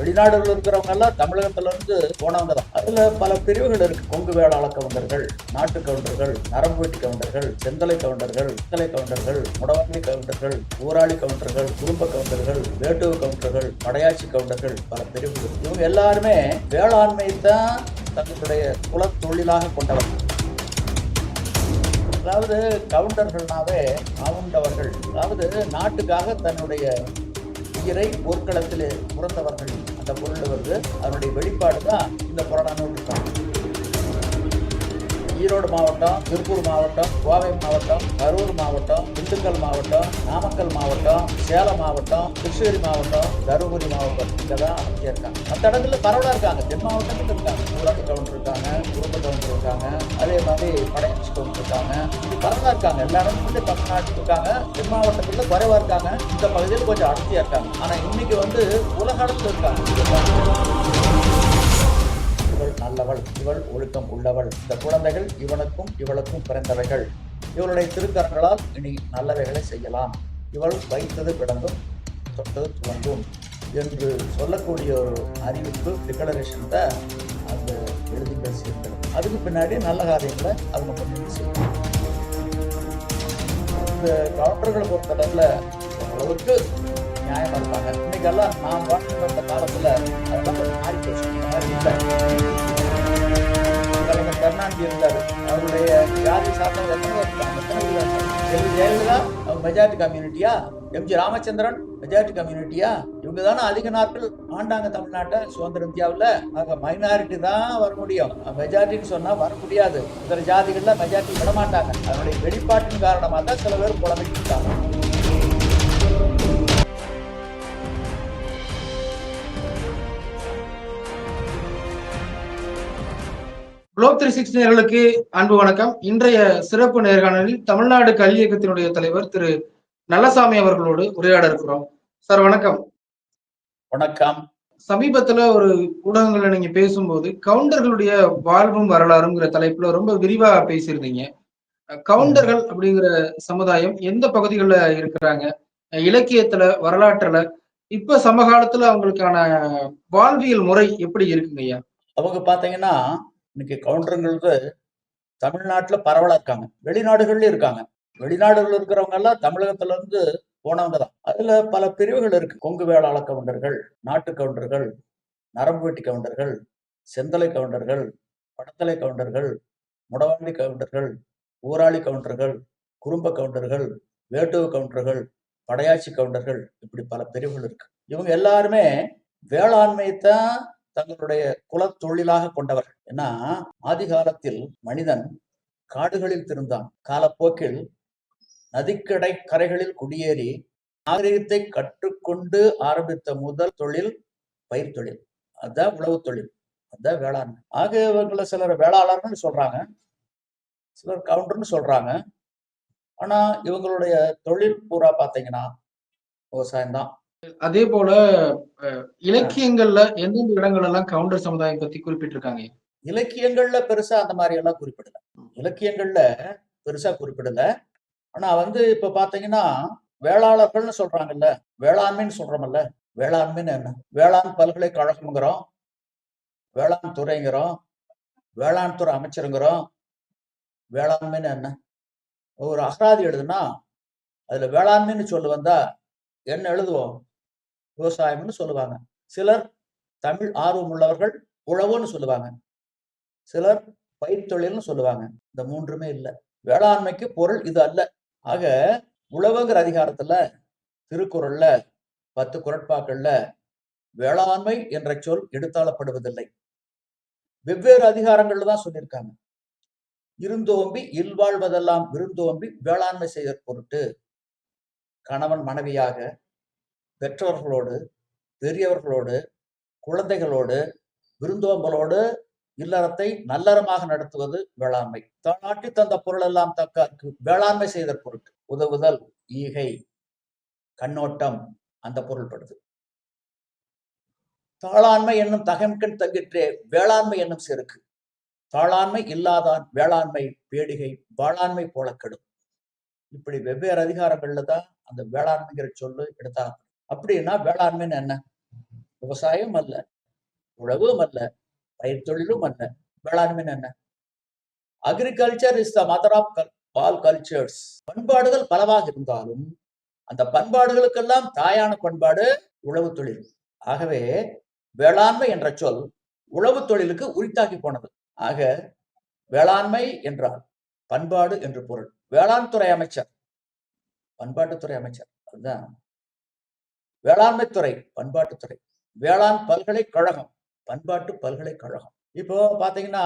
வெளிநாடுகள் இருக்கிறவங்க எல்லாம் தமிழகத்துல இருந்து போனவங்க தான். அதுல பல பிரிவுகள் இருக்கு. கொங்கு வேளாள கவுண்டர்கள் நாட்டு கவுண்டர்கள் நரம்பு வீட்டு கவுண்டர்கள் செந்தலை கவுண்டர்கள் சித்தலை கவுண்டர்கள் முடவாண்டி கவுண்டர்கள் ஊராளி கவுண்டர்கள் குடும்ப கவுண்டர்கள் வேட்டுவ கவுண்டர்கள் படையாட்சி கவுண்டர்கள் பல பிரிவுகள் இவங்க எல்லாருமே வேளாண்மை தான் தங்களுடைய குல தொழிலாக கொண்டவர்கள். அதாவது கவுண்டர்கள்னாவே ஆவுண்டவர்கள். அதாவது நாட்டுக்காக தன்னுடைய உயிரை போர்க்களத்தில் புறந்தவர்கள் அந்த பொருள் வந்து அதனுடைய வெளிப்பாடு தான் இந்த புறநானூறு ஈரோடு மாவட்டம் திருப்பூர் மாவட்டம் கோவை மாவட்டம் கரூர் மாவட்டம் திண்டுக்கல் மாவட்டம் நாமக்கல் மாவட்டம் சேலம் மாவட்டம் கிருஷ்ணகிரி மாவட்டம் தருமபுரி மாவட்டம் இங்கே தான் அமைச்சிருக்காங்க மற்ற இடத்துல பரவலாக இருக்காங்க. தென் மாவட்டத்துக்கு இருக்காங்க. ஊராட்சி கவுண்டர் இருக்காங்க குடும்ப கவுண்டர் இருக்காங்க அதே மாதிரி படையாட்சி கவுண்டர் இருக்காங்க. இது பரவலாக இருக்காங்க. எல்லா இடத்துலையும் தமிழ்நாட்டுக்கு இருக்காங்க. தென் மாவட்டத்தில் குறைவாக இருக்காங்க. இந்த பகுதியில் கொஞ்சம் அடர்த்தியாக இருக்காங்க. ஆனால் இன்னைக்கு வந்து உலக அளவில் இருக்காங்க. நல்லவள் இவள் ஒழுக்கம் உள்ளவள். இந்த குழந்தைகள் இவனுக்கும் இவளுக்கும் பிறந்தவைகள். இவளுடைய திருக்கரங்களால் இனி நல்லவைகளை செய்யலாம். இவள் வைத்தது விளங்கும் தொட்டது துவங்கும் என்று சொல்லக்கூடிய ஒரு அறிவிப்பு டிக்ளரேஷன் தான் அந்த எழுதி பேசியிருக்கிறது அதுக்கு பின்னாடி நல்ல காரியங்களை அவங்க பண்ணி செய்யணும் இந்த டாக்டர்களை பொறுத்தளவில் ஓரளவுக்கு நியாயமா இருப்பாங்க. இன்னைக்கெல்லாம் நான் வாழ்ந்துட்டு காலத்தில் அதெல்லாம் கொஞ்சம் மாறி போச்சு மாதிரி இல்லை. கருணாநிதி இருந்தார் அவருடைய ஜாதி சாத்தம் எத்தனை ஜெயலலிதா அவங்க மெஜாரிட்டி கம்யூனிட்டியா எம்ஜி ராமச்சந்திரன் மெஜாரிட்டி கம்யூனிட்டியா இவங்க தானே அதிக நாட்கள் ஆண்டாங்க தமிழ்நாட்டை சுதந்திர இந்தியாவில். ஆக மைனாரிட்டி தான் வர முடியும். மெஜாரிட்டின்னு சொன்னால் வர முடியாது. இதர ஜாதிகளில் மெஜாரிட்டி விட மாட்டாங்க அதனுடைய வெளிப்பாட்டின் காரணமாக தான் சில பேர் புலமைக்கு இருக்காங்க. குளோப் த்ரீ சிக்ஸ் நேர்களுக்கு அன்பு வணக்கம். இன்றைய சிறப்பு நேர்காணலில் தமிழ்நாடு கல்வி இயக்கத்தினுடைய தலைவர் திரு நல்லசாமி அவர்களோடு உரையாட இருக்கிறோம். சார் வணக்கம். வணக்கம். சமீபத்துல ஒரு ஊடகங்கள்ல நீங்க பேசும்போது கவுண்டர்களுடைய வாழ்வும் வரலாறுங்கிற தலைப்புல ரொம்ப விரிவா பேசியிருந்தீங்க. கவுண்டர்கள் அப்படிங்கிற சமுதாயம் எந்த பகுதிகளில் இருக்கிறாங்க? இலக்கியத்துல வரலாற்றுல இப்ப சமகாலத்துல அவங்களுக்கான வாழ்வியல் முறை எப்படி இருக்குங்க ஐயா அவங்க பார்த்தீங்கன்னா இன்னைக்கு கவுண்டருங்கிறது தமிழ்நாட்டுல பரவலா இருக்காங்க. வெளிநாடுகள்லயும் இருக்காங்க. வெளிநாடுகள் இருக்கிறவங்க எல்லாம் தமிழகத்துல இருந்து போனவங்க தான் அதுல பல பிரிவுகள் இருக்கு. கொங்கு வேளாள கவுண்டர்கள் நாட்டு கவுண்டர்கள் நரம்பு வெட்டி கவுண்டர்கள் செந்தலை கவுண்டர்கள் படத்தலை கவுண்டர்கள் முடவாண்டி கவுண்டர்கள் ஊராளி கவுண்டர்கள் குறும்ப கவுண்டர்கள் வேட்டுவ கவுண்டர்கள் படையாட்சி கவுண்டர்கள் இப்படி பல பிரிவுகள் இருக்கு. இவங்க எல்லாருமே வேளாண்மையை தான் தங்களுடைய குலத்தொழிலாக கொண்டவர்கள். ஏன்னா ஆதி காலத்தில் மனிதன் காடுகளில் திருந்தான். காலப்போக்கில் நதிக்கடை கரைகளில் குடியேறி நாகரிகத்தை கற்றுக்கொண்டு ஆரம்பித்த முதல் தொழில் பயிர் தொழில். அதான் உழவு தொழில். அதான் வேளாண்மை. ஆக இவங்கள சிலர் வேளாளர்னு சொல்றாங்க. சிலர் கவுண்டர்னு சொல்றாங்க. ஆனா இவங்களுடைய தொழில் பூரா பாத்தீங்கன்னா விவசாயம்தான். அதே போல இலக்கியங்கள்ல எந்தெந்த இடங்கள் எல்லாம் கவுண்டர் சமுதாயம் பத்தி குறிப்பிட்டிருக்காங்க? இலக்கியங்கள்ல பெருசா அந்த மாதிரி எல்லாம் குறிப்பிடல. இலக்கியங்கள்ல பெருசா குறிப்பிடல. ஆனா வந்து இப்ப பாத்தீங்கன்னா வேளாளர்கள்னு சொல்றாங்கல்ல வேளாண்மைன்னு சொல்றோம்ல வேளாண்மைன்னு என்ன? வேளாண் பல்கலைக்கழகம்ங்கிறோம் வேளாண் துறைங்கிறோம் வேளாண் துறை அமைச்சருங்கிறோம் வேளாண்மைன்னு என்ன? ஒரு அகராதி எழுதுனா அதுல வேளாண்மைன்னு சொல்லு வந்தா என்ன எழுதுவோம்? விவசாயம்னு சொல்லுவாங்க. சிலர் தமிழ் ஆர்வம் உள்ளவர்கள் உழவுன்னு சொல்லுவாங்க. சிலர் பயிர்த்தொழில்னு சொல்லுவாங்க. இந்த மூன்றுமே இல்லை. வேளாண்மைக்கு பொருள் இது அல்ல. ஆக உழவுங்கிற அதிகாரத்துல திருக்குறள்ல பத்து குரட்பாக்கள்ல வேளாண்மை என்ற சொல் எடுத்தாளப்படுவதில்லை. வெவ்வேறு அதிகாரங்கள்ல தான் சொல்லியிருக்காங்க இருந்தோம்பி இல்வாழ்வதெல்லாம் விருந்தோம்பி வேளாண்மை செய்த பொருட்டு கணவன் மனைவியாக பெற்றவர்களோடு பெரியவர்களோடு குழந்தைகளோடு விருந்தோம்பலோடு இல்லறத்தை நல்லறமாக நடத்துவது வேளாண்மை. தானாட்டி தந்த பொருள் எல்லாம் தக்க வேளாண்மை செய்த பொருட்டு உதவுதல் ஈகை கண்ணோட்டம் அந்த பொருள்படுது. தாளாண்மை என்னும் தகம்கண் தங்கிற்றே வேளாண்மை என்னும் செருக்கு. தாளாண்மை இல்லாதான் வேளாண்மை பேடிகை வாளாண்மை போல கெடும். இப்படி வெவ்வேறு அதிகாரங்கள்ல தான் அந்த வேளாண்மைங்கிற சொல்லு எடுத்தாங்க அப்படின்னா வேளாண்மைன்னு என்ன? விவசாயம் அல்ல உழவும் அல்ல பயிர் தொழிலும் அல்ல வேளாண்மைன்னு என்ன? Agriculture is the mother of all cultures பண்பாடுகள் பலவாக இருந்தாலும் அந்த பண்பாடுகளுக்கெல்லாம் தாயான பண்பாடு உழவு தொழில். ஆகவே வேளாண்மை என்ற சொல் உழவு தொழிலுக்கு உரித்தாக்கி போனது. ஆக வேளாண்மை என்றால் பண்பாடு என்று பொருள். வேளாண் துறை அமைச்சர். பண்பாட்டுத்துறை அமைச்சர். அதுதான். வேளாண்மைத்துறை பண்பாட்டுத்துறை வேளாண் பல்கலைக்கழகம் பண்பாட்டு பல்கலைக்கழகம். இப்போ பாத்தீங்கன்னா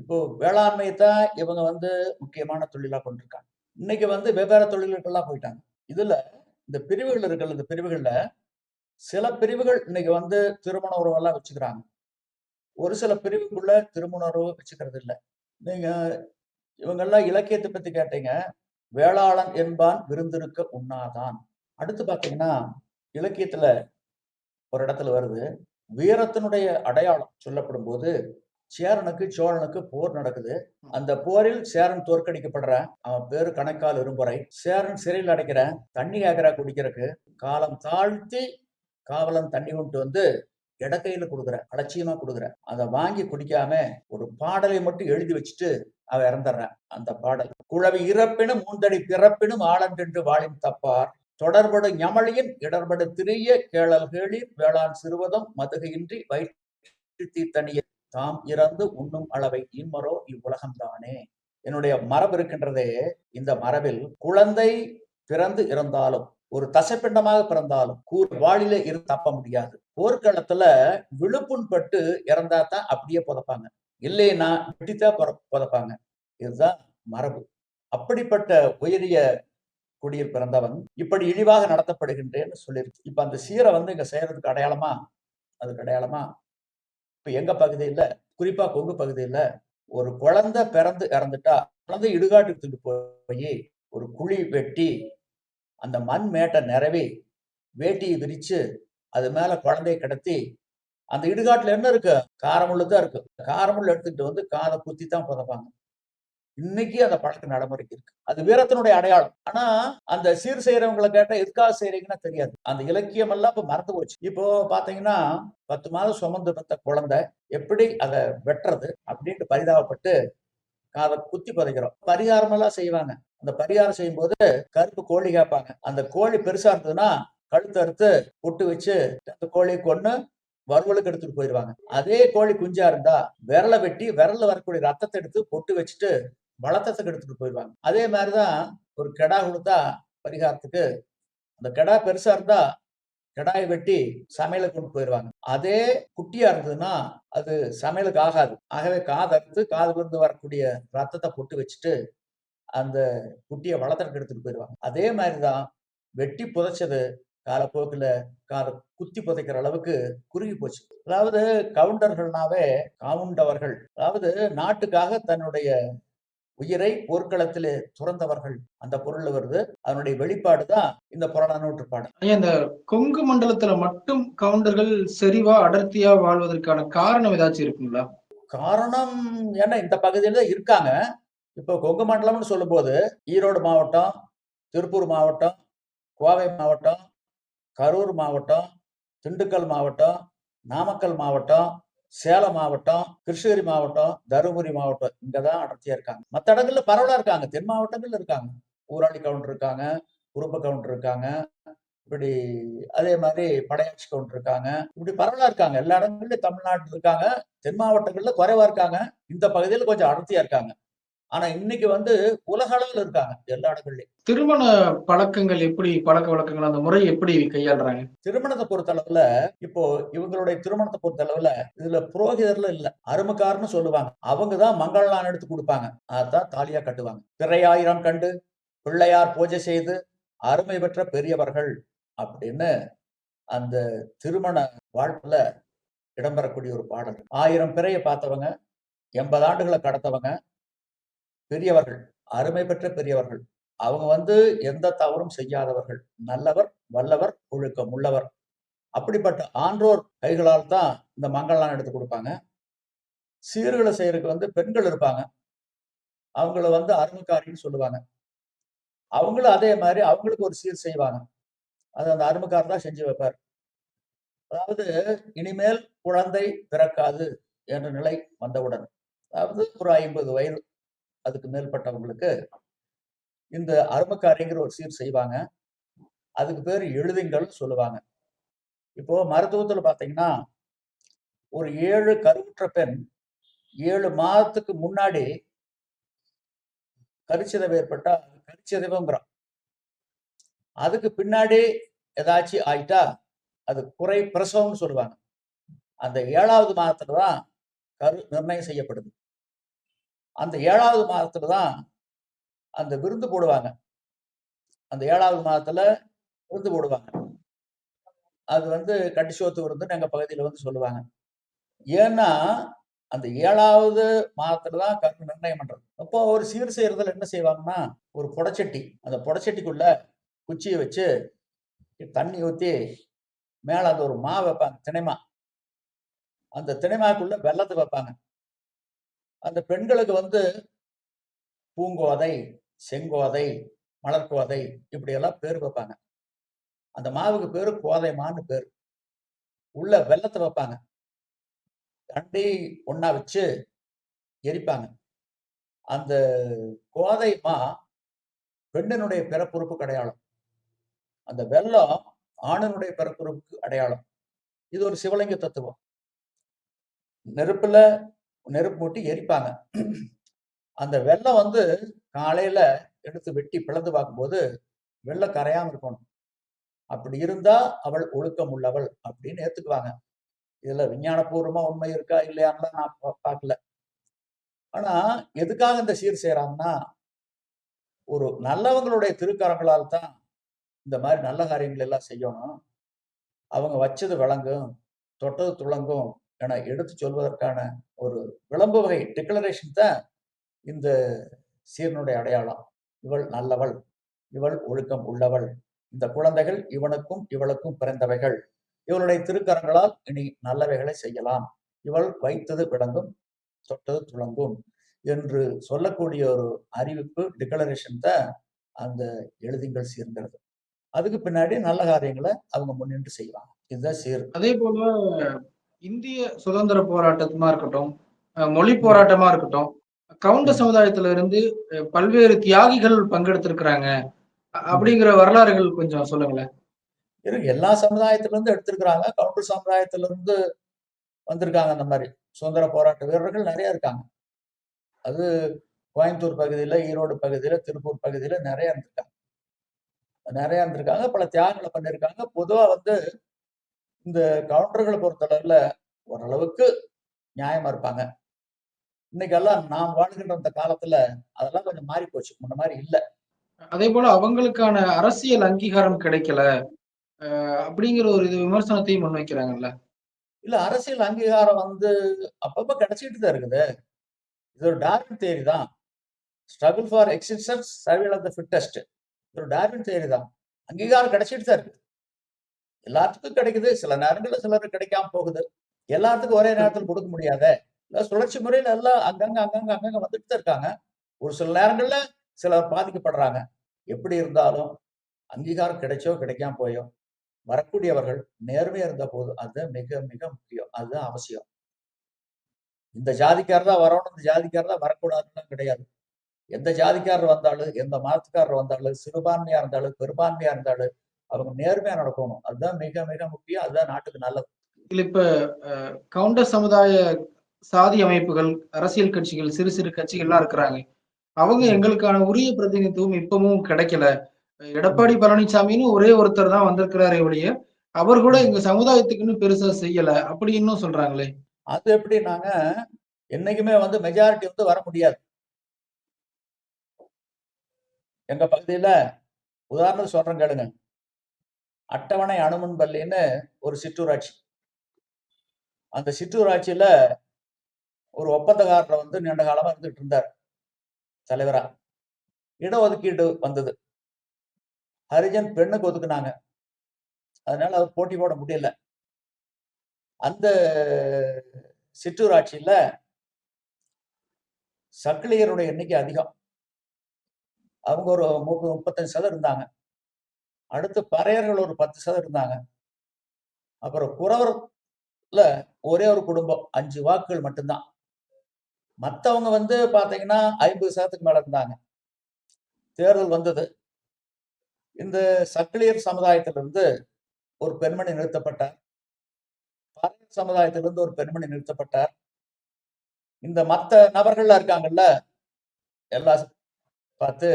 இப்போ வேளாண்மையை தான் இவங்க வந்து முக்கியமான தொழிலா கொண்டிருக்காங்க. இன்னைக்கு வந்து வெவ்வேறு தொழில்கள்லாம் போயிட்டாங்க. இதுல இந்த பிரிவுகள் இருக்கல இந்த பிரிவுகள்ல சில பிரிவுகள் இன்னைக்கு வந்து திருமண உறவெல்லாம் வச்சுக்கிறாங்க. ஒரு சில பிரிவுக்குள்ள திருமண உறவு வச்சுக்கிறது இல்லை. நீங்க இவங்கெல்லாம் இலக்கியத்தை பத்தி கேட்டீங்க. வேளாளன் என்பான் விருந்திருக்க உண்ணாதான். அடுத்து பாத்தீங்கன்னா இலக்கியத்துல ஒரு இடத்துல வருது. வீரத்தினுடைய அடையாளம் சொல்லப்படும் போது சேரனுக்கு சோழனுக்கு போர் நடக்குது. அந்த போரில் சேரன் தோற்கடிக்கப்படுறான் அவன் பேரு கணக்கால் இரும்புரை சேரன் சிறையில் அடைக்கிறேன் தண்ணி ஆகிறா குடிக்கிறதுக்கு காலம் தாழ்த்தி காவலன் தண்ணி கொண்டு வந்து இடக்கையில கொடுக்குற அலட்சியமா கொடுக்குற. அதை வாங்கி குடிக்காம ஒரு பாடலை மட்டும் எழுதி வச்சுட்டு அவ இறந்துடுறான். அந்த பாடல். குழவி இறப்பினும் மூந்தடி பிறப்பினும் ஆளன்றென்று வாழின் தப்பார். தொடர்படு ஞமளியின் இடர்படு திரிய கேளல் கேளிர் வேளாண் சிறுவதம் மதுகையின்றி வயிற்று தீத்தனிய தாம் இறந்து உண்ணும் அளவை இம்மரோ இவ்வுலகம்தானே என்னுடைய மரபு இருக்கின்றதே இந்த மரபில் குழந்தை பிறந்து இறந்தாலும் ஒரு தசைப்பிண்டமாக பிறந்தாலும் கூர் வாளில இருந்து தப்ப முடியாது. போர்க்களத்துல விழுப்புண் பட்டு இறந்தா தான் அப்படியே புதைப்பாங்க. இல்லைன்னா வெட்டித்தான் புதப்பாங்க புதைப்பாங்க. இதுதான் மரபு. அப்படிப்பட்ட உயரிய குடியில் பிறந்தவன். இப்படி இழிவாக நடத்தப்படுகின்றேன்னு சொல்லியிருக்கு இப்ப அந்த சீரை வந்து இங்க செய்யறதுக்கு அடையாளமா? அதுக்கு அடையாளமா? இப்ப எங்க பகுதியில குறிப்பா கொங்கு பகுதியில ஒரு குழந்தை பிறந்து இறந்துட்டா குழந்தை இடுகாட்டுக்கு தூக்கிட்டு போய் ஒரு குழி வெட்டி அந்த மண் மேட்டை நிறவி வேட்டியை விரிச்சு அது மேல குழந்தையை கிடத்தி அந்த இடுகாட்டுல என்ன இருக்கு? காரமுள்ளு தான் இருக்கு. காரமுள்ள எடுத்துக்கிட்டு வந்து காதை குத்தி தான் புதப்பாங்க. இன்னைக்கு அந்த பழக்க நடைமுறைக்கு இருக்கு. அது வீரத்தினுடைய அடையாளம். ஆனா அந்த சீர் செய்யறவங்களை கேட்டா எதுக்காக செய்யறீங்கன்னா தெரியாது. அந்த இலக்கியம் எல்லாம் இப்ப மறந்து போச்சு. இப்போ பாத்தீங்கன்னா பத்து மாதம் சுமந்து பெத்த குழந்தை எப்படி அதை வெட்டுறது அப்படின்ட்டு பரிதாபப்பட்டு அதை குத்தி புதைக்கிறோம். பரிகாரம் எல்லாம் செய்வாங்க. அந்த பரிகாரம் செய்யும்போது கருப்பு கோழி கேட்பாங்க. அந்த கோழி பெருசா இருந்ததுன்னா கழுத்து அறுத்து பொட்டு வச்சு அந்த கோழியை கொண்டு வறுவலுக்கு எடுத்துட்டு போயிடுவாங்க. அதே கோழி குஞ்சா இருந்தா விரலை வெட்டி விரல்ல வரக்கூடிய ரத்தத்தை எடுத்து பொட்டு வச்சுட்டு வளத்தத்துக்கு எடுத்துகிட்டு போயிடுவாங்க. அதே மாதிரிதான் ஒரு கெடா கொடுத்தா பரிகாரத்துக்கு அந்த கெடா பெருசா இருந்தா கெடாயை வெட்டி சமையலை கொண்டு போயிடுவாங்க. அதே குட்டியா இருந்ததுன்னா அது சமையலுக்கு ஆகாது. ஆகவே காது அறுத்து காதுலேருந்து வரக்கூடிய ரத்தத்தை பொட்டு வச்சுட்டு அந்த குட்டியை வளர்த்தறக்கு எடுத்துட்டு போயிடுவாங்க. அதே மாதிரிதான் வெட்டி புதைச்சது காலப்போக்கில் காதை குத்தி புதைக்கிற அளவுக்கு குறுகி போச்சு. அதாவது கவுண்டர்கள்னாவே கவுண்டவர்கள். அதாவது நாட்டுக்காக தன்னுடைய உயிரை போர்க்களத்திலே துறந்தவர்கள் அந்த பொருள்ல வருது. அதனுடைய வெளிப்பாடு தான் இந்த புறநானூற்று பாடல் இந்த கொங்கு மண்டலத்துல மட்டும் கவுண்டர்கள் செறிவா அடர்த்தியா வாழ்வதற்கான காரணம் ஏதாச்சும் இருக்குங்களா? காரணம் ஏன்னா இந்த பகுதியில தான் இருக்காங்க. இப்போ கொங்கு மண்டலம்னு சொல்லும்போது ஈரோடு மாவட்டம் திருப்பூர் மாவட்டம் கோவை மாவட்டம் கரூர் மாவட்டம் திண்டுக்கல் மாவட்டம் நாமக்கல் மாவட்டம் சேலம் மாவட்டம் கிருஷ்ணகிரி மாவட்டம் தருமபுரி மாவட்டம் இங்கதான் அடர்த்தியா இருக்காங்க. மற்ற இடங்கள்ல பரவலா இருக்காங்க. தென் மாவட்டங்கள்ல இருக்காங்க. ஊராளி கவுண்டர் இருக்காங்க குறும்ப கவுண்டர் இருக்காங்க. இப்படி அதே மாதிரி படையாட்சி கவுண்டர் இருக்காங்க. இப்படி பரவலா இருக்காங்க. எல்லா இடங்கள்லயும் தமிழ்நாட்டில் இருக்காங்க. தென் மாவட்டங்கள்ல குறைவா இருக்காங்க. இந்த பகுதியில் கொஞ்சம் அடர்த்தியா இருக்காங்க. ஆனா இன்னைக்கு வந்து உலக அளவில் இருக்காங்க எல்லா இடங்கள்லயும். திருமண பழக்கங்கள் எப்படி பழக்க வழக்கங்கள் அந்த முறை எப்படி கையாளுறாங்க? திருமணத்தை பொறுத்தளவுல இப்போ இவங்களுடைய திருமணத்தை பொறுத்தளவுல இதுல புரோகிதர்ல இல்ல. அருமக்காரன்னு சொல்லுவாங்க. அவங்கதான் மங்களான் எடுத்து கொடுப்பாங்க. அதான் தாலியா கட்டுவாங்க. பிறையாயிரம் கண்டு பிள்ளையார் பூஜை செய்து அருமை பெற்ற பெரியவர்கள் அப்படின்னு அந்த திருமண வாழ்ப்புல இடம்பெறக்கூடிய ஒரு பாடல். ஆயிரம் பிறையை பார்த்தவங்க எண்பது ஆண்டுகளை கடத்தவங்க பெரியவர்கள் அருமை பெற்ற பெரியவர்கள். அவங்க வந்து எந்த தவறும் செய்யாதவர்கள். நல்லவர் வல்லவர் ஒழுக்கம் உள்ளவர். அப்படிப்பட்ட ஆன்றோர் கைகளால் தான் இந்த மங்கள்லாம் எடுத்து கொடுப்பாங்க. சீர்களை செய்யறதுக்கு வந்து பெண்கள் இருப்பாங்க. அவங்கள வந்து அருமைக்காரின்னு சொல்லுவாங்க. அவங்களும் அதே மாதிரி அவங்களுக்கு ஒரு சீர் செய்வாங்க. அது அந்த அருமைக்கார் தான் செஞ்சு வைப்பார். அதாவது இனிமேல் குழந்தை பிறக்காது என்ற நிலை வந்தவுடன். அதாவது ஒரு ஐம்பது வயது அதுக்கு மேற்பட்டவங்களுக்கு இந்த அருமக்காரிங்கிற ஒரு சீர் செய்வாங்க. அதுக்கு பேர் எழுதுங்கள் சொல்லுவாங்க. இப்போ மருத்துவத்துல பாத்தீங்கன்னா ஒரு ஏழு கருவுற்ற பெண் ஏழு மாதத்துக்கு முன்னாடி கருச்சிதைவு ஏற்பட்டா அது அதுக்கு பின்னாடி ஏதாச்சும் ஆயிட்டா அது குறை பிரசவம்னு சொல்லுவாங்க. அந்த ஏழாவது மாதத்துல தான் கரு நிர்ணயம் செய்யப்படுது. அந்த ஏழாவது மாதத்துல தான் அந்த விருந்து போடுவாங்க. அந்த ஏழாவது மாதத்துல விருந்து போடுவாங்க. அது வந்து கட்டிசோத்து விருந்துன்னு எங்க பகுதியில வந்து சொல்லுவாங்க. ஏன்னா அந்த ஏழாவது மாதத்துல தான் கரு நிர்ணயம் பண்றது. அப்போ ஒரு சீர் செய்யறதுல என்ன செய்வாங்கன்னா ஒரு புடச்சட்டி. அந்த புடச்சட்டிக்குள்ள குச்சியை வச்சு தண்ணி ஊத்தி மேல அந்த ஒரு மா வைப்பாங்க திணைமா அந்த திணைமாக்குள்ள வெள்ளத்தை வைப்பாங்க. அந்த பெண்களுக்கு வந்து பூங்கோதை செங்கோதை மலர்கோதை இப்படியெல்லாம் பேர் வைப்பாங்க. அந்த மாவுக்கு பேரு கோதைமான்னு பேர். உள்ள வெள்ளத்தை வைப்பாங்க. ரெண்டி ஒன்னா வச்சு எரிப்பாங்க. அந்த கோதை மா பெண்ணினுடைய பிறப்புறுப்புக்கு அடையாளம். அந்த வெள்ளம் ஆணனுடைய பிறப்புறுப்புக்கு அடையாளம். இது ஒரு சிவலிங்க தத்துவம். நெருப்புல நெருப்பு மூட்டி எரிப்பாங்க. அந்த வெள்ளம் வந்து காலையில எடுத்து வெட்டி பிளந்து பார்க்கும்போது வெள்ளம் கரையாம இருக்கணும். அப்படி இருந்தா அவள் ஒழுக்கம் உள்ளவள் அப்படின்னு ஏத்துக்குவாங்க. இதுல விஞ்ஞானபூர்வமா உண்மை இருக்கா இல்லையான்னு நான் பார்க்கல. ஆனா எதுக்காக இந்த சீர் செய்யறாங்கன்னா ஒரு நல்லவங்களுடைய திருக்கரங்களால் தான் இந்த மாதிரி நல்ல காரியங்கள் எல்லாம் செய்யணும். அவங்க வச்சது விளங்கும் தொட்டது துளங்கும் என எடுத்து சொல்வதற்கான ஒரு விளம்ப வகை டிக்ளரேஷன் தான் இந்த சீரனுடைய அடையாளம். இவள் நல்லவள். இவள் ஒழுக்கம் உள்ளவள். இந்த குழந்தைகள் இவனுக்கும் இவளுக்கும் பிறந்தவைகள். இவளுடைய திருக்கரங்களால் இனி நல்லவைகளை செய்யலாம். இவள் வைத்தது விளங்கும் தொட்டது துளங்கும் என்று சொல்லக்கூடிய ஒரு அறிவிப்பு டிக்ளரேஷன் தான் அந்த எழுதிங்கள் சீர்ங்கிறது. அதுக்கு பின்னாடி நல்ல காரியங்களை அவங்க முன்னின்று செய்வாங்க. இதுதான் சீர். அதே போல இந்திய சுதந்திர போராட்டமா இருக்கட்டும் மொழி போராட்டமா இருக்கட்டும் கவுண்டர் சமுதாயத்துல இருந்து பல்வேறு தியாகிகள் பங்கெடுத்திருக்கிறாங்க. அப்படிங்கிற வரலாறுகள் கொஞ்சம் சொல்லுங்களேன். எல்லா சமுதாயத்துல இருந்து எடுத்திருக்கிறாங்க. கவுண்டர் சமுதாயத்துல இருந்து வந்திருக்காங்க அந்த மாதிரி. சுதந்திர போராட்ட வீரர்கள் நிறைய இருக்காங்க. அது கோயம்புத்தூர் பகுதியில ஈரோடு பகுதியில திருப்பூர் பகுதியில நிறைய இருந்திருக்காங்க. நிறைய இருந்திருக்காங்க. பல தியாகங்களை பண்ணியிருக்காங்க. பொதுவா வந்து இந்த கவுண்டர்களை பொறுத்தளவுல ஓரளவுக்கு நியாயமா இருப்பாங்க. இன்னைக்கெல்லாம் நாம் வாழ்கின்ற அந்த காலத்துல அதெல்லாம் கொஞ்சம் மாறி போச்சு முன்ன மாதிரி இல்ல. அதே போல அவங்களுக்கான அரசியல் அங்கீகாரம் கிடைக்கல. அப்படிங்கிற ஒரு இது விமர்சனத்தையும் முன்வைக்கிறாங்கல்ல இல்ல அரசியல் அங்கீகாரம் வந்து அப்பப்ப கிடைச்சிட்டு தான் இருக்குது. இது ஒரு டார்வின் தேரி தான். Struggle for existence survival of the fittest. இது ஒரு டார்வின் தேரி தான். அங்கீகாரம் கிடைச்சிட்டு தான் இருக்குது. எல்லாத்துக்கும் கிடைக்குது. சில நேரங்களில் சிலருக்கு கிடைக்காம போகுது. எல்லாத்துக்கும் ஒரே நேரத்தில் கொடுக்க முடியாத. சுழற்சி முறையில எல்லாம் அங்கங்க அங்கங்க அங்கங்க வந்துட்டு தான் இருக்காங்க. ஒரு சில நேரங்கள்ல சிலர் பாதிக்கப்படுறாங்க. எப்படி இருந்தாலும் அங்கீகாரம் கிடைச்சோ கிடைக்காம போயோ வரக்கூடியவர்கள் நேர்மையா இருந்த போது அது மிக மிக முக்கியம். அதுதான் அவசியம். இந்த ஜாதிக்காரர் தான் வரணும் இந்த ஜாதிக்காரர் தான் வரக்கூடாதுன்னு கிடையாது. எந்த ஜாதிக்காரர் வந்தாலும் எந்த மதத்துக்காரர் வந்தாலும் சிறுபான்மையா இருந்தாலும் பெரும்பான்மையா இருந்தாலும் அவங்க நேர்மையா நடக்கணும். அதுதான் மிக மிக முக்கியம். அதுதான் நாட்டுக்கு நல்லது. இல்ல இப்ப கவுண்டர் சமுதாய சாதி அமைப்புகள் அரசியல் கட்சிகள் சிறு சிறு கட்சிகள்லாம் இருக்கிறாங்க. அவங்க. எங்களுக்கான உரிய பிரதிநிதித்துவம் இப்பவும் கிடைக்கல. எடப்பாடி பழனிசாமின்னு ஒரே ஒருத்தர் தான் வந்திருக்கிறாரே ஒழிய அவர் கூட எங்க சமுதாயத்துக்குன்னு பெருசா செய்யல. அப்படி இன்னும் சொல்றாங்களே. அது எப்படின்னாங்க என்னைக்குமே வந்து மெஜாரிட்டி வந்து வர முடியாது. எங்க பகுதியில உதாரணத்துக்கு சொல்றேன் கேளுங்க. அட்டவணை அனுமன் பள்ளின்னு ஒரு சிற்றூராட்சி. அந்த சிற்றூராட்சியில ஒரு ஒப்பந்தக்காரர் வந்து நீண்ட காலமா இருந்துட்டு இருந்தார். தலைவரா. இடஒதுக்கீடு வந்தது. ஹரிஜன் பெண்ணுக்கு ஒதுக்குனாங்க. அதனால அவர் போட்டி போட முடியல. அந்த சிற்றூராட்சியில சக்கிலியருடைய எண்ணிக்கை அதிகம். அவங்க ஒரு முப்பது முப்பத்தஞ்சு சதம் இருந்தாங்க. அடுத்து பறையர்கள் ஒரு பத்து சதம் இருந்தாங்க. அப்புறம் குறவர்ல ஒரே ஒரு குடும்பம் அஞ்சு வாக்குகள் மட்டும்தான். மற்றவங்க வந்து பார்த்தீங்கன்னா ஐம்பது சதத்துக்கு மேலே இருந்தாங்க. தேர்தல் வந்தது. இந்த சக்கிலியர் சமுதாயத்திலிருந்து ஒரு பெண்மணி நிறுத்தப்பட்டார். பறையர் சமுதாயத்திலிருந்து ஒரு பெண்மணி நிறுத்தப்பட்டார். இந்த மற்ற நபர்கள்லாம் இருக்காங்கல்ல எல்லாம் பார்த்து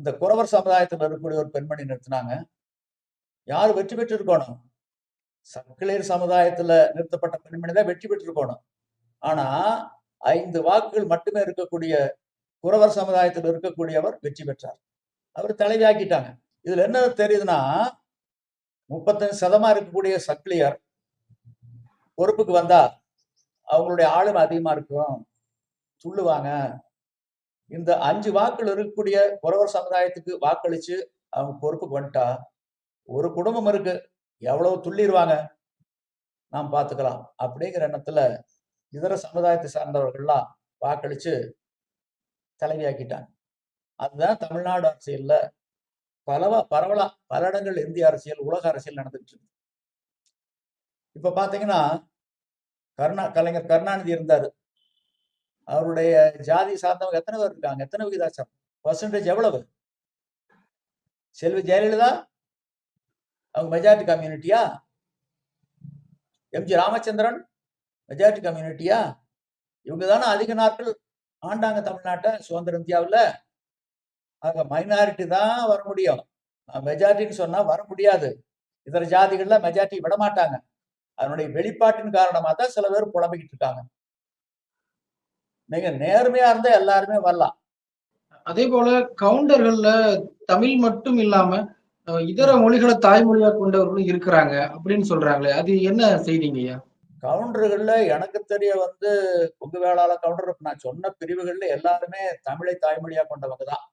இந்த குறவர் சமுதாயத்தில் இருக்கக்கூடிய ஒரு பெண்மணி நிறுத்தினாங்க. யார் வெற்றி பெற்றிருக்கணும்? சக்கிலியர் சமுதாயத்துல நிறுத்தப்பட்ட பெண்மணி தான் வெற்றி பெற்று இருக்கணும் ஆனா ஐந்து வாக்குகள் மட்டுமே இருக்கக்கூடிய குறவர் சமுதாயத்தில் இருக்கக்கூடியவர் வெற்றி பெற்றார். அவர் தலைவியாக்கிட்டாங்க. இதுல என்ன தெரியுதுன்னா முப்பத்தஞ்சு சதமா இருக்கக்கூடிய சக்கிலியர் பொறுப்புக்கு வந்தா அவங்களுடைய ஆளுமை அதிகமா இருக்கும். சொல்லுவாங்க. இந்த அஞ்சு வாக்குகள் இருக்கக்கூடிய குறவர் சமுதாயத்துக்கு வாக்களிச்சு அவங்க பொறுப்புக்கு வந்துட்டா ஒரு குடும்பம் இருக்கு. எவ்வளவு துள்ளிடுவாங்க நாம் பார்த்துக்கலாம். அப்படிங்கிற எண்ணத்துல இதர சமுதாயத்தை சார்ந்தவர்கள்லாம் வாக்களிச்சு தலைவியாக்கிட்டாங்க. அதுதான் தமிழ்நாடு அரசியல்ல பலவா பரவலா பல இடங்கள் இந்திய அரசியல் உலக அரசியல் நடந்துட்டு இருக்கு இப்ப பாத்தீங்கன்னா கருணா கலைஞர் கருணாநிதி இருந்தாரு. அவருடைய ஜாதி சார்ந்தவங்க எத்தனை பேர் இருக்காங்க? எத்தனை விகிதாச்சாரம்? பர்சன்டேஜ் எவ்வளவு? செல்வி ஜெயலலிதா? அவங்க மெஜாரிட்டி கம்யூனிட்டியா எம்ஜி ராமச்சந்திரன்? மெஜாரிட்டி கம்யூனிட்டியா இவங்க தானே அதிக நாட்கள் ஆண்டாங்க தமிழ்நாட்டை சுதந்திர இந்தியாவில். ஆக மைனாரிட்டி தான் வர முடியும். மெஜாரிட்டின்னு சொன்னா வர முடியாது. இதர ஜாதிகள்ல மெஜாரிட்டி விட மாட்டாங்க அதனுடைய வெளிப்பாட்டின் காரணமா தான் சில பேர் புலம்பிக்கிட்டு இருக்காங்க. நீங்க நேர்மையா இருந்தா எல்லாருமே வரலாம். அதே போல கவுண்டர்கள்ல தமிழ் மட்டும் இல்லாம இதர மொழிகளை தாய்மொழியா கொண்டவர்களும் இருக்கிறாங்க அப்படின்னு சொல்றாங்களே அது என்ன செய்திங்கய்யா கவுண்டர்கள்ல எனக்கு தெரிய வந்து கொங்கு வேளாள கவுண்டர் நான் சொன்ன பிரிவுகள்ல எல்லாருமே தமிழை தாய்மொழியா கொண்டவங்க தான்.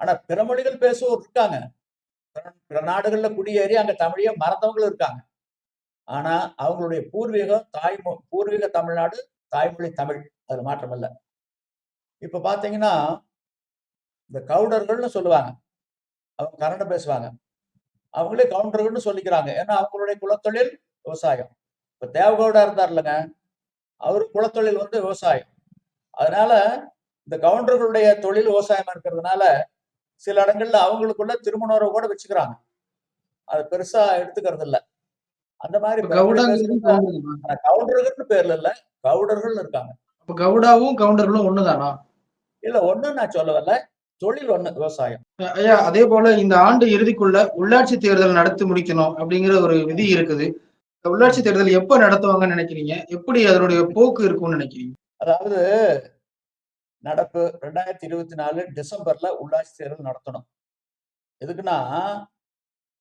ஆனா பிற மொழிகள் பேசுவோர் இருக்காங்க. பிற- பிற நாடுகள்ல குடியேறி அங்க தமிழைய மறந்தவங்களும் இருக்காங்க. ஆனா அவங்களுடைய பூர்வீகம் தாய் பூர்வீக தமிழ்நாடு தாய்மொழி தமிழ் அது மாற்றம் இல்லை. இப்ப பாத்தீங்கன்னா இந்த கவுண்டர்கள்னு சொல்லுவாங்க. அவங்க கன்னடம் பேசுவாங்க. அவங்களே கவுண்டர்கள்னு சொல்லிக்கிறாங்க. ஏன்னா அவங்களுடைய குலத்தொழில் விவசாயம். இப்ப தேவகவுடா இருந்தார் இல்லைங்க அவரு குலத்தொழில் வந்து விவசாயம். அதனால இந்த கவுண்டர்களுடைய தொழில் விவசாயமா இருக்கிறதுனால சில இடங்கள்ல அவங்களுக்குள்ள திருமண கூட வச்சுக்கிறாங்க. அது பெருசா எடுத்துக்கிறது இல்ல அந்த மாதிரி கவுண்டர்கள்னு பேர்ல இல்ல. கவுடர்கள் இருக்காங்க. அப்ப கவுடாவும் கவுண்டர்களும் ஒண்ணுதானா? இல்ல ஒண்ணு நான் சொல்ல வரல தொழில் ஒண்ணு விவசாயம். ஐயா அதே போல இந்த ஆண்டு இறுதிக்குள்ள உள்ளாட்சி தேர்தல் நடத்தி முடிக்கணும் அப்படிங்கிற ஒரு விதி இருக்குது. உள்ளாட்சி தேர்தல் எப்ப நடத்துவாங்கன்னு நினைக்கிறீங்க? எப்படி அதனுடைய போக்கு இருக்கும்னு நினைக்கிறீங்க? அதாவது நடப்பு ரெண்டாயிரத்தி இருபத்தி நாலு டிசம்பர்ல உள்ளாட்சி தேர்தல் நடத்தணும். எதுக்குன்னா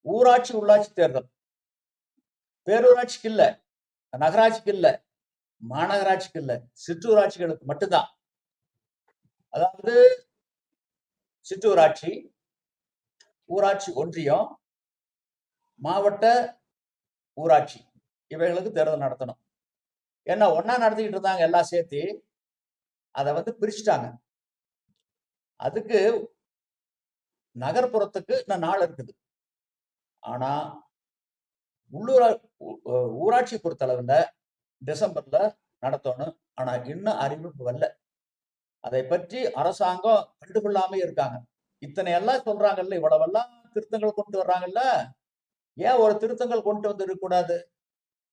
ஊராட்சி உள்ளாட்சி தேர்தல். பேரூராட்சிக்கு இல்ல நகராட்சிக்கு இல்ல. மாநகராட்சிக்கு இல்ல சிற்றூராட்சிகளுக்கு மட்டும்தான். அதாவது சிற்றூராட்சி ஊராட்சி ஒன்றியம் மாவட்ட ஊராட்சி இவைகளுக்கு தேர்தல் நடத்தணும். ஏன்னா ஒன்னா நடத்திக்கிட்டு இருந்தாங்க எல்லாம் சேர்த்து அதை வந்து பிரிச்சுட்டாங்க. அதுக்கு நகர்ப்புறத்துக்கு இன்னும் நாள் இருக்குது. ஆனா உள்ளூரா ஊராட்சி பொறுத்தளவுல டிசம்பர்ல நடத்தணும். ஆனா இன்னும் அறிவிப்பு வரல. அதை பற்றி அரசாங்கம் கண்டுகொள்ளாம இருக்காங்க. இத்தனை எல்லாம் சொல்றாங்கல்ல இவ்வளவெல்லாம் திருத்தங்கள் கொண்டு வர்றாங்கல்ல? ஏன் ஒரு திருத்தங்கள் கொண்டு வந்து இருக்கக்கூடாது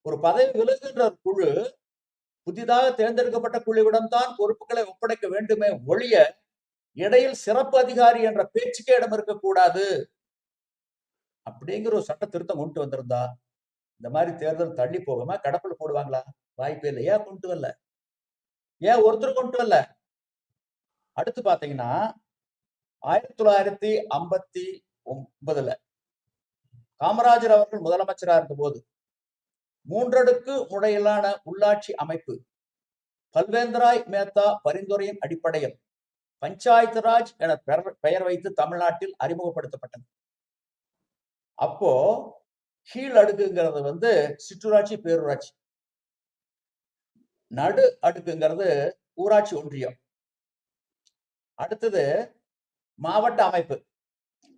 ஒரு பதவி விலகுகின்ற குழு புதிதாக தேர்ந்தெடுக்கப்பட்ட குழுவிடம் தான் பொறுப்புகளை ஒப்படைக்க வேண்டுமே ஒழிய இடையில் சிறப்பு அதிகாரி என்ற பேச்சுக்கே இடம் இருக்கக்கூடாது அப்படிங்கிற ஒரு சட்ட திருத்தம் கொண்டு வந்திருந்தா இந்த மாதிரி தேர்தல் தள்ளி போகாம கடப்பில் போடுவாங்களா? வாய்ப்பே இல்லை. ஏன் கொண்டு வரல? ஏன் ஒருத்தர் கொண்டு வரல? அடுத்து பாத்தீங்கன்னா ஆயிரத்தி தொள்ளாயிரத்தி ஐம்பத்தி ஒன்பதுல காமராஜர் அவர்கள் முதலமைச்சரா இருந்தபோது மூன்றடுக்கு முறையிலான உள்ளாட்சி அமைப்பு பல்வேந்தராய் மேத்தா பரிந்துரையின் அடிப்படையில் பஞ்சாயத்து ராஜ் என பெயர் வைத்து தமிழ்நாட்டில் அறிமுகப்படுத்தப்பட்டது. அப்போ கீழ் அடுக்குங்கிறது வந்து சிற்றூராட்சி பேரூராட்சி. நடு அடுக்குங்கிறது ஊராட்சி ஒன்றியம். அடுத்தது மாவட்ட அமைப்பு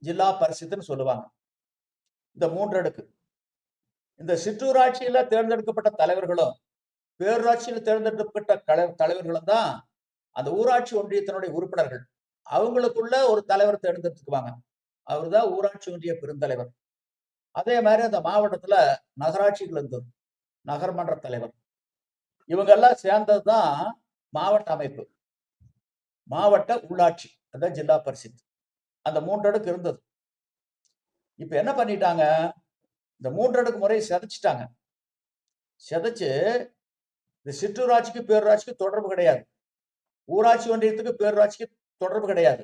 ஜில்லா பரிசுன்னு சொல்லுவாங்க. இந்த மூன்று அடுக்கு. இந்த சிற்றூராட்சியில தேர்ந்தெடுக்கப்பட்ட தலைவர்களும் பேரூராட்சியில் தேர்ந்தெடுக்கப்பட்ட கல தலைவர்களும் தான் அந்த ஊராட்சி ஒன்றியத்தினுடைய உறுப்பினர்கள். அவங்களுக்குள்ள ஒரு தலைவர் தேர்ந்தெடுத்துக்குவாங்க. அவர் தான் ஊராட்சி ஒன்றிய பெருந்தலைவர். அதே மாதிரி அந்த மாவட்டத்துல நகராட்சிகள் இருந்தது. நகர்மன்ற தலைவர். இவங்கெல்லாம் சேர்ந்தது தான் மாவட்ட அமைப்பு. மாவட்ட உள்ளாட்சி அதான் ஜில்லா பரிஷத் அந்த மூன்றடுக்கு இருந்தது. இப்போ என்ன பண்ணிட்டாங்க? இந்த மூன்றடுக்கு முறையை சிதைச்சிட்டாங்க. சிதைச்சு இந்த சிற்றூராட்சிக்கு பேரூராட்சிக்கு தொடர்பு கிடையாது. ஊராட்சி ஒன்றியத்துக்கு பேரூராட்சிக்கு தொடர்பு கிடையாது.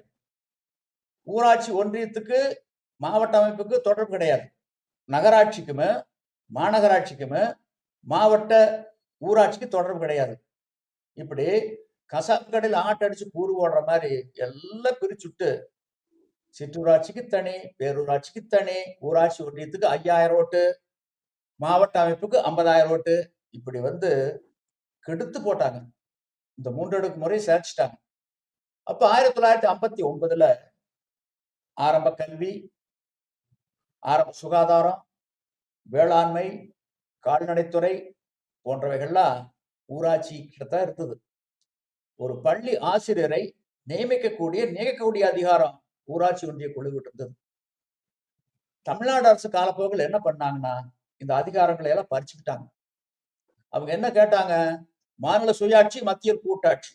ஊராட்சி ஒன்றியத்துக்கு மாவட்ட அமைப்புக்கு தொடர்பு கிடையாது. நகராட்சிக்குமே மாநகராட்சிக்குமே மாவட்ட ஊராட்சிக்கு தொடர்பு கிடையாது. இப்படி கசாப்பு கடையில் கூறு ஓடுற மாதிரி எல்லாம் பிரிச்சுட்டு சிற்றூராட்சிக்கு தனி பேரூராட்சிக்கு தனி ஊராட்சி ஒன்றியத்துக்கு ஐயாயிரம் ஓட்டு மாவட்ட அமைப்புக்கு ஐம்பதாயிரம் ஓட்டு இப்படி வந்து கெடுத்து போட்டாங்க. இந்த மூன்றடுக்கு முறையை சேர்ச்சிட்டாங்க அப்ப ஆயிரத்தி தொள்ளாயிரத்தி ஐம்பத்தி ஒன்பதுல ஆரம்ப கல்வி ஆரம்ப சுகாதாரம் வேளாண்மை கால்நடைத்துறை போன்றவைகள்லாம் ஊராட்சி கிட்டத்தான் இருந்தது. ஒரு பள்ளி ஆசிரியரை நியமிக்கக்கூடிய நியமிக்கக்கூடிய அதிகாரம் ஊராட்சி ஒன்றிய குழுவிட்டு இருந்தது. தமிழ்நாடு அரசு காலப்போக்கில் என்ன பண்ணாங்கன்னா இந்த அதிகாரங்களை எல்லாம் பறிச்சுக்கிட்டாங்க. அவங்க என்ன கேட்டாங்க? மாநில சுயாட்சி மத்திய கூட்டாட்சி.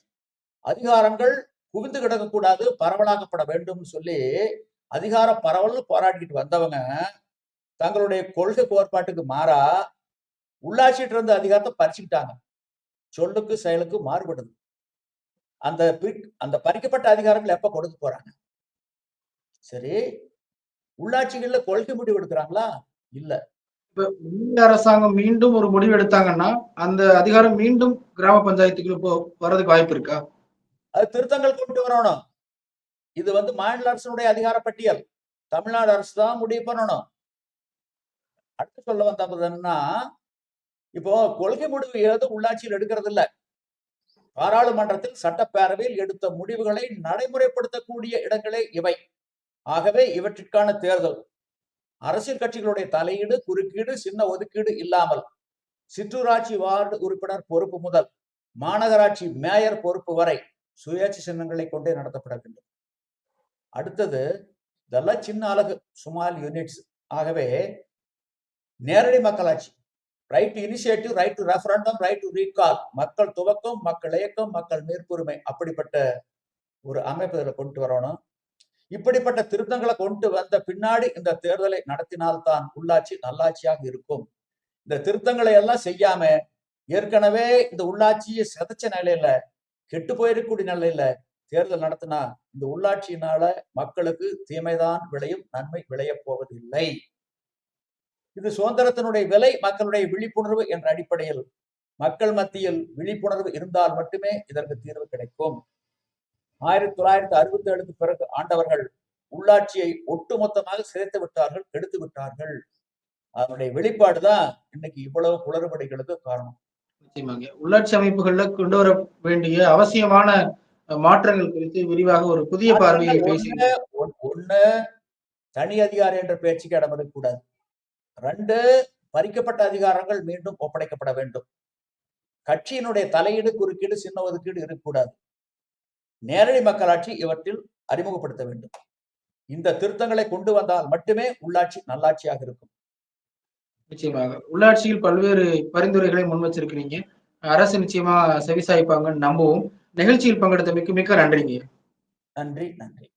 அதிகாரங்கள் குவிந்து கிடக்கக்கூடாது பரவலாக்கப்பட வேண்டும்னு சொல்லி அதிகார பரவல் போராடிக்கிட்டு வந்தவங்க தங்களுடைய கொள்கை கோட்பாட்டுக்கு மாறா உள்ளாட்சிட்டு இருந்த அதிகாரத்தை பறிச்சுக்கிட்டாங்க. சொல்லுக்கு செயலுக்கு மாறுபடுது அந்த அந்த பறிக்கப்பட்ட அதிகாரங்கள் எப்ப கொடுக்க போறாங்க? சரி உள்ளாட்சிகள்ல கொள்கை முடிவு எடுக்கிறாங்களா? இல்ல. இப்ப அரசாங்கம் மீண்டும் ஒரு முடிவு எடுத்தாங்கன்னா அந்த அதிகாரம் மீண்டும் கிராம பஞ்சாயத்துக்குள்ள வர்றதுக்கு வாய்ப்பு இருக்கா? அது திருத்தங்கள் கொண்டு வரணும். இது வந்து மாநில அரசினுடைய அதிகார பட்டியல். தமிழ்நாடு அரசு தான் முடிவு பண்ணணும். அடுத்து சொல்ல என்னன்னா இப்போ கொள்கை முடிவு ஏதும் உள்ளாட்சியில் எடுக்கிறது இல்ல பாராளுமன்றத்தில் சட்டப்பேரவையில் எடுத்த முடிவுகளை நடைமுறைப்படுத்தக்கூடிய இடங்களே இவை. ஆகவே இவற்றிற்கான தேர்தல். அரசியல் கட்சிகளுடைய தலையீடு குறுக்கீடு சின்ன ஒதுக்கீடு இல்லாமல். சிற்றூராட்சி வார்டு உறுப்பினர் பொறுப்பு முதல் மாநகராட்சி மேயர் பொறுப்பு வரை சுயேட்சை சின்னங்களை கொண்டே நடத்தப்பட வேண்டும் அடுத்தது இதெல்லாம் சின்ன அழகு சுமால் யூனிட்ஸ். ஆகவே நேரடி மக்களாட்சி right to initiative right to referendum right to recall மக்கள் துவக்கம் மக்கள் இயக்கம் மக்கள் மேற்புரிமை. அப்படிப்பட்ட ஒரு அமைப்பு இதில் கொண்டு வரணும். இப்படிப்பட்ட திருத்தங்களை கொண்டு வந்த பின்னாடி இந்த தேர்தலை நடத்தினால்தான் உள்ளாட்சி நல்லாட்சியாக இருக்கும். இந்த திருத்தங்களை எல்லாம் செய்யாம ஏற்கனவே இந்த உள்ளாட்சியை சிதைச்ச நிலையில கெட்டு போயிருக்கக்கூடிய நிலையில தேர்தல் நடத்தினா இந்த உள்ளாட்சியினால மக்களுக்கு தீமைதான் விளையும் நன்மை விளையப் போவதில்லை. இது சுதந்திரத்தினுடைய விலை மக்களுடைய விழிப்புணர்வு என்ற அடிப்படையில். மக்கள் மத்தியில் விழிப்புணர்வு இருந்தால் மட்டுமே இதற்கு தீர்வு கிடைக்கும். ஆயிரத்தி தொள்ளாயிரத்தி அறுபத்தி ஏழுக்கு பிறகு ஆண்டவர்கள் உள்ளாட்சியை ஒட்டுமொத்தமாக சிதைத்து விட்டார்கள் கெடுத்து விட்டார்கள். அதனுடைய வெளிப்பாடுதான் இன்னைக்கு இவ்வளவு குளறுபடிகளுக்கு காரணம். நிச்சயமாங்க உள்ளாட்சி அமைப்புகள்ல கொண்டு வர வேண்டிய அவசியமான மாற்றங்கள் குறித்து விரிவாக ஒரு புதிய பார்வையை பேசி ஒண்ணு தனி அதிகாரி என்ற பேச்சுக்கு இடம் இருக்கக்கூடாது ரெண்டு பறிக்கப்பட்ட அதிகாரங்கள் மீண்டும் ஒப்படைக்கப்பட வேண்டும். கட்சியினுடைய தலையீடு குறுக்கீடு சின்ன ஒதுக்கீடு இருக்கக்கூடாது. நேரடி மக்களாட்சி இவற்றில் அறிமுகப்படுத்த வேண்டும். இந்த திருத்தங்களை கொண்டு வந்தால் மட்டுமே உள்ளாட்சி நல்லாட்சியாக இருக்கும். நிச்சயமாக. உள்ளாட்சியில் பல்வேறு பரிந்துரைகளை முன் வச்சிருக்கிறீங்க அரசு நிச்சயமா செவிசாய்ப்பாங்கன்னு நம்புவோம். நிகழ்ச்சியில் பங்கெடுத்தமைக்கு மிக்க நன்றிங்க. நன்றி நன்றி.